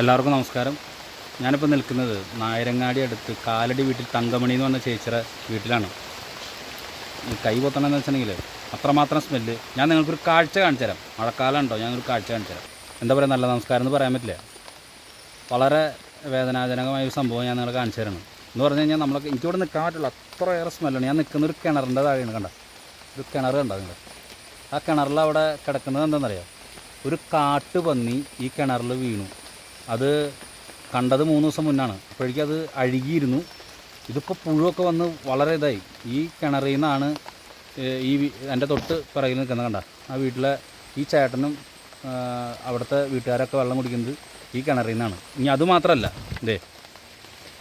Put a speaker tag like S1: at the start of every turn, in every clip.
S1: എല്ലാവർക്കും നമസ്കാരം. ഞാനിപ്പോൾ നിൽക്കുന്നത് നായരങ്ങാടി അടുത്ത് കാലടി വീട്ടിൽ തങ്കമണി എന്ന് പറഞ്ഞ ചേച്ചിയുടെ വീട്ടിലാണ്. കൈ പൊത്തണമെന്ന് വെച്ചിട്ടുണ്ടെങ്കിൽ അത്രമാത്രം സ്മെല്ല് ഞാൻ നിങ്ങൾക്കൊരു കാഴ്ച കാണിച്ചു തരാം മഴക്കാലം ഉണ്ടോ? ഞാനൊരു കാഴ്ച കാണിച്ചു തരാം എന്താ പറയുക നല്ല നമസ്കാരം എന്ന് പറയാൻ പറ്റില്ല? വളരെ വേദനാജനകമായ ഒരു സംഭവം ഞാൻ നിങ്ങളെ കാണിച്ചു തരണം. എന്ന് പറഞ്ഞു കഴിഞ്ഞാൽ നമ്മളൊക്കെ എനിക്കിവിടെ നിൽക്കാൻ പറ്റില്ല. അത്രയേറെ സ്മെല്ലാണ് ഞാൻ നിൽക്കുന്ന ഒരു കിണറിന്റെ താഴെയാണ് കണ്ട? ഒരു കിണർ കണ്ടോ നിങ്ങൾ? ആ കിണറിൽ അവിടെ കിടക്കുന്നത് എന്താണെന്നറിയാം? ഒരു കാട്ടുപന്നി ഈ കിണറിൽ വീണു. അത് കണ്ടത് മൂന്ന് ദിവസം മുന്നാണ്. അപ്പോഴേക്കും അത് അഴുകിയിരുന്നു. ഇതൊക്കെ പുഴുവൊക്കെ വന്ന് വളരെ ഇതായി. ഈ കിണറിൽ നിന്നാണ് ഈ എന്റെ തൊട്ട് പിറകിൽ നിൽക്കുന്നത് കണ്ട ആ വീട്ടിലെ ഈ ചേട്ടനും അവിടുത്തെ വീട്ടുകാരൊക്കെ വെള്ളം കുടിക്കുന്നത് ഈ കിണറിൽ നിന്നാണ്. ഇനി അത് മാത്രമല്ല ഇതേ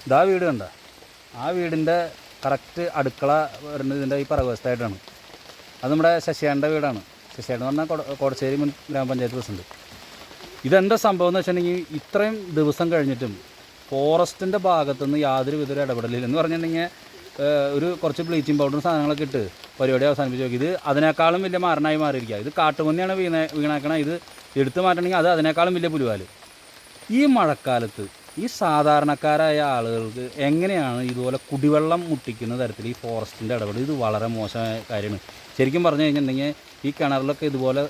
S1: ഇതാ വീട് കണ്ട. ആ വീടിന്റെ കറക്റ്റ് അടുക്കള വരുന്നത് ഇതിന്റെ ഈ പിറകുവശത്തായിട്ടാണ്. അത് നമ്മുടെ ശശിയാന്റെ വീടാണ്. ശശിയാണ്ട് എന്ന് പറഞ്ഞാൽ കൊട- കോടശ്ശേരി ഗ്രാമപഞ്ചായത്ത് പ്രസിഡന്റ്. ഇതെന്താ സംഭവം എന്ന് വെച്ചിട്ടുണ്ടെങ്കിൽ ഇത്രയും ദിവസം കഴിഞ്ഞിട്ടും ഫോറസ്റ്റിന്റെ ഭാഗത്തുനിന്ന് യാതൊരു വിധ ഇടപെടലില്ല. എന്ന് പറഞ്ഞിട്ടുണ്ടെങ്കിൽ ഒരു കുറച്ച് ബ്ലീച്ചിങ് പൗഡറും സാധനങ്ങളൊക്കെ ഇട്ട് പരിപാടി അവസാനിപ്പിച്ച് നോക്കി. ഇത് അതിനേക്കാളും വലിയ മരണമായി മാറിയിരിക്കുക ഇത് കാട്ടുപന്നിയാണ് വീണ വീണാക്കണ ഇത് എടുത്തു മാറ്റണമെങ്കിൽ അത് അതിനേക്കാളും വലിയ പുലിവാൽ. ഈ മഴക്കാലത്ത് ഈ സാധാരണക്കാരായ ആളുകൾക്ക് എങ്ങനെയാണ് ഇതുപോലെ കുടിവെള്ളം മുട്ടിക്കുന്ന തരത്തിൽ ഈ ഫോറസ്റ്റിന്റെ ഇടപെടൽ? ഇത് വളരെ മോശമായ കാര്യമാണ്. ശരിക്കും പറഞ്ഞു കഴിഞ്ഞിട്ടുണ്ടെങ്കിൽ ഈ കിണറിലൊക്കെ ഇതുപോലെ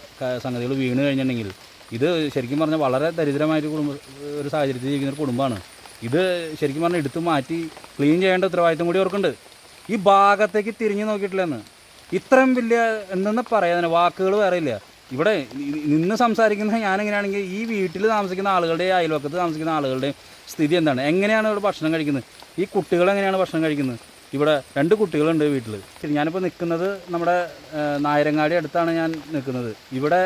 S1: സംഗതികൾ വീണ് കഴിഞ്ഞിട്ടുണ്ടെങ്കിൽ ഇത് ശരിക്കും പറഞ്ഞാൽ വളരെ ദരിദ്രമായൊരു കുടുംബ ഒരു സാഹചര്യത്തിൽ ജീവിക്കുന്ന ഒരു കുടുംബമാണ്. ഇത് ശരിക്കും പറഞ്ഞാൽ എടുത്തു മാറ്റി ക്ലീൻ ചെയ്യേണ്ട ഉത്തരവാദിത്തം കൂടി അവർക്കുണ്ട്. ഈ ഭാഗത്തേക്ക് തിരിഞ്ഞു നോക്കിയിട്ടില്ലെന്ന്. ഇത്രയും വലിയ എന്തെന്ന് പറയാൻ വാക്കുകൾ വേറെ ഇല്ല. ഇവിടെ നിന്ന് സംസാരിക്കുന്ന ഞാനെങ്ങനെയാണെങ്കിൽ ഈ വീട്ടിൽ താമസിക്കുന്ന ആളുകളുടെയും അയൽവക്കത്ത് താമസിക്കുന്ന ആളുകളുടെയും സ്ഥിതി എന്താണ്? എങ്ങനെയാണ് ഇവിടെ ഭക്ഷണം കഴിക്കുന്നത്? ഈ കുട്ടികൾ എങ്ങനെയാണ് ഭക്ഷണം കഴിക്കുന്നത്? ഇവിടെ രണ്ട് കുട്ടികളുണ്ട് വീട്ടിൽ ഞാനിപ്പോൾ നിൽക്കുന്നത് നമ്മുടെ നായരങ്ങാടി അടുത്താണ് ഞാൻ നിൽക്കുന്നത് ഇവിടെ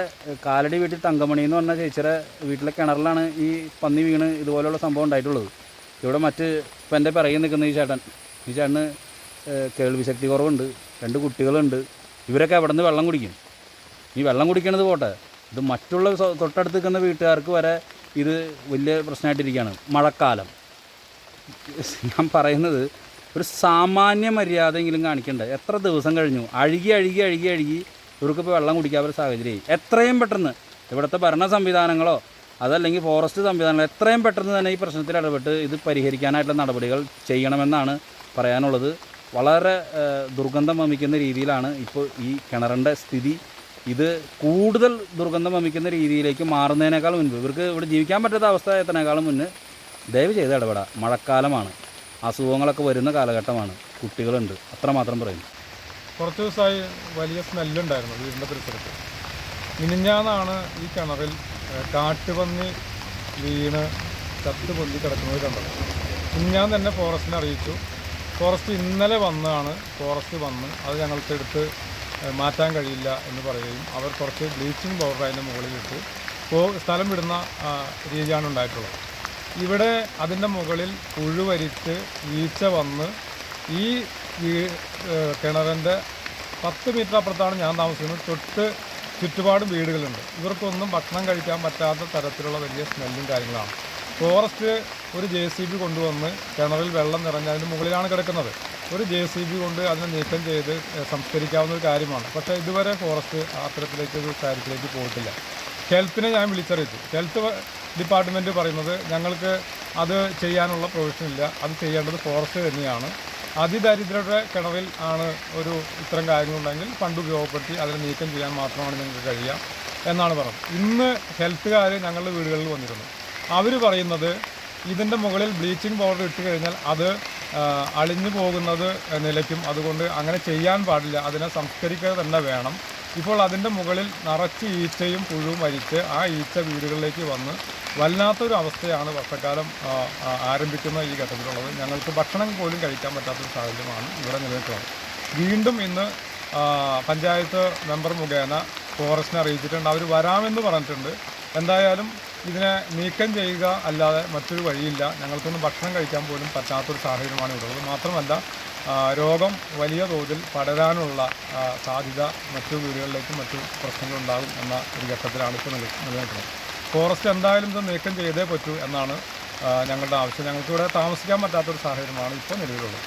S1: കാലടി വീട്ടിൽ തങ്കമണി എന്ന് പറഞ്ഞ ചേച്ചിയുടെ വീട്ടിലെ കിണറിലാണ് ഈ പന്നി വീണ് ഇതുപോലെയുള്ള സംഭവം ഉണ്ടായിട്ടുള്ളത്. ഇവിടെ മറ്റ് ഇപ്പം എന്റെ പിറകിൽ നിൽക്കുന്ന ഈ ചേട്ടൻ ഈ ചേട്ടന് കേൾവി ശക്തി കുറവുണ്ട് രണ്ട് കുട്ടികളുണ്ട്. ഇവരൊക്കെ അവിടെ നിന്ന് വെള്ളം കുടിക്കും? ഈ വെള്ളം കുടിക്കണത് പോട്ടെ. ഇത് മറ്റുള്ള തൊട്ടടുത്ത് നിൽക്കുന്ന വീട്ടുകാർക്ക് വരെ ഇത് വലിയ പ്രശ്നമായിട്ടിരിക്കുകയാണ്. മഴക്കാലം. ഞാൻ പറയുന്നത് ഒരു സാമാന്യ മര്യാദയെങ്കിലും കാണിക്കണ്ടേ? എത്ര ദിവസം കഴിഞ്ഞു? അഴുകി അഴുകി അഴുകി അഴുകി ഇവർക്കിപ്പോൾ വെള്ളം കുടിക്കാത്തൊരു സാഹചര്യമായി. എത്രയും പെട്ടെന്ന് ഇവിടുത്തെ ഭരണ സംവിധാനങ്ങളോ അതല്ലെങ്കിൽ ഫോറസ്റ്റ് സംവിധാനങ്ങളോ എത്രയും പെട്ടെന്ന് തന്നെ ഈ പ്രശ്നത്തിൽ ഇടപെട്ട് ഇത് പരിഹരിക്കാനായിട്ടുള്ള നടപടികൾ ചെയ്യണമെന്നാണ് പറയാനുള്ളത്. വളരെ ദുർഗന്ധം വമിക്കുന്ന രീതിയിലാണ് ഇപ്പോൾ ഈ കിണറിന്റെ സ്ഥിതി. ഇത് കൂടുതൽ ദുർഗന്ധം വമിക്കുന്ന രീതിയിലേക്ക് മാറുന്നതിനേക്കാൾ മുൻപ് ഇവർക്ക് ഇവിടെ ജീവിക്കാൻ പറ്റാത്ത അവസ്ഥ എത്തുന്നതിനേക്കാളും മുന്നേ ദയവ് ചെയ്ത് ഇടപെടാം. മഴക്കാലമാണ്. അസുഖങ്ങളൊക്കെ വരുന്ന കാലഘട്ടമാണ്. കുട്ടികളുണ്ട്. അത്രമാത്രം പറയുന്നു.
S2: കുറച്ച് ദിവസമായി വലിയ സ്മെല്ലുണ്ടായിരുന്നു വീടിന്റെ പരിസരത്ത്. മിനിഞ്ഞാന്നാണ് ഈ കിണറിൽ കാട്ടുപന്നി വീണ് ചത്ത് പൊന്തി കിടക്കുന്നത് കണ്ടത്. മിനിഞ്ഞാൻ തന്നെ ഫോറസ്റ്റിനെ അറിയിച്ചു. ഫോറസ്റ്റ് ഇന്നലെ വന്നതാണ്. ഫോറസ്റ്റ് വന്ന് അത് ഞങ്ങൾക്ക് എടുത്ത് മാറ്റാൻ കഴിയില്ല എന്ന് പറയുകയും അവർ കുറച്ച് ബ്ലീച്ചിങ് പൗഡർ അതിന്റെ മുകളിലിട്ട്. സ്ഥലം വിടുന്ന രീതിയാണ് ഉണ്ടായിട്ടുള്ളത്. ഇവിടെ അതിന്റെ മുകളിൽ പുഴുവരിച്ച് ഈച്ച വന്ന് ഈ കിണറിന്റെ പത്ത് മീറ്റർ അപ്പുറത്താണ് ഞാൻ താമസിക്കുന്നത്. തൊട്ട് ചുറ്റുപാടും വീടുകളുണ്ട്. ഇവർക്കൊന്നും ഭക്ഷണം കഴിക്കാൻ പറ്റാത്ത തരത്തിലുള്ള വലിയ സ്മെല്ലും കാര്യങ്ങളാണ്. ഫോറസ്റ്റ് ഒരു ജെ സി ബി കൊണ്ടുവന്ന് കിണറിൽ വെള്ളം നിറഞ്ഞ് അതിന്റെ മുകളിലാണ് കിടക്കുന്നത്. ഒരു ജെ സി ബി കൊണ്ട് അതിനെ നീക്കം ചെയ്ത് സംസ്കരിക്കാവുന്ന ഒരു കാര്യമാണ്. പക്ഷേ ഇതുവരെ ഫോറസ്റ്റ് അത്തരത്തിലേക്ക് ഒരു കാര്യത്തിലേക്ക് പോയിട്ടില്ല. ഹെൽത്തിനെ ഞാൻ വിളിച്ചറിയിച്ചു. ഹെൽത്ത് ഡിപ്പാർട്ട്മെന്റ് പറയുന്നത് ഞങ്ങൾക്ക് അത് ചെയ്യാനുള്ള പ്രൊവിഷൻ ഇല്ല. അത് ചെയ്യേണ്ടത് ഫോറസ്റ്റ് തന്നെയാണ്. അതിദരിദ്രരുടെ കിണറിൽ ആണ് ഒരു ഇത്തരം കാര്യങ്ങളുണ്ടെങ്കിൽ ഫണ്ട് ഉപയോഗപ്പെടുത്തി അതിനെ നീക്കം ചെയ്യാൻ മാത്രമാണ് ഞങ്ങൾക്ക് കഴിയുക എന്നാണ് പറഞ്ഞത്. ഇന്ന് ഹെൽത്തുകാർ ഞങ്ങളുടെ വീടുകളിൽ വന്നിരുന്നു. അവർ പറയുന്നത് ഇതിന്റെ മുകളിൽ ബ്ലീച്ചിങ് പൗഡർ ഇട്ട് കഴിഞ്ഞാൽ അത് അളിഞ്ഞു പോകുന്നത് നിലയ്ക്കും. അതുകൊണ്ട് അങ്ങനെ ചെയ്യാൻ പാടില്ല. അതിനെ സംസ്കരിക്കുക തന്നെ വേണം. ഇപ്പോൾ അതിന്റെ മുകളിൽ നിറച്ച് ഈച്ചയും പുഴുവും വരിച്ച് ആ ഈച്ച വീടുകളിലേക്ക് വന്ന് വല്ലാത്തൊരു അവസ്ഥയാണ് വർഷക്കാലം ആരംഭിക്കുന്ന ഈ ഘട്ടത്തിലുള്ളത്. ഞങ്ങൾക്ക് ഭക്ഷണം പോലും കഴിക്കാൻ പറ്റാത്തൊരു സാഹചര്യമാണ് ഇവിടെ നിലനിൽക്കുന്നത്. വീണ്ടും ഇന്ന് പഞ്ചായത്ത് മെമ്പർ മുഖേന ഫോറസ്റ്റിനെ അറിയിച്ചിട്ടുണ്ട്. അവർ വരാമെന്ന് പറഞ്ഞിട്ടുണ്ട്. എന്തായാലും ഇതിനെ നീക്കം ചെയ്യുക അല്ലാതെ മറ്റൊരു വഴിയില്ല. ഞങ്ങൾക്കൊന്നും ഭക്ഷണം കഴിക്കാൻ പോലും പറ്റാത്തൊരു സാഹചര്യമാണ് ഇവിടെ ഉള്ളത് മാത്രമല്ല രോഗം വലിയ തോതിൽ പടരാനുള്ള സാധ്യത മറ്റു വീടുകളിലേക്കും മറ്റു പ്രശ്നങ്ങളുണ്ടാകും എന്ന ഒരു ഘട്ടത്തിലാണ് ഇപ്പോൾ നിലനിൽക്കുന്നത്. ഫോറസ്റ്റ് എന്തായാലും ഇത് നീക്കം ചെയ്തേ പറ്റൂ എന്നാണ് ഞങ്ങളുടെ ആവശ്യം. ഞങ്ങൾക്കിവിടെ താമസിക്കാൻ പറ്റാത്തൊരു സാഹചര്യമാണ് ഇപ്പോൾ നിലവിലുള്ളത്.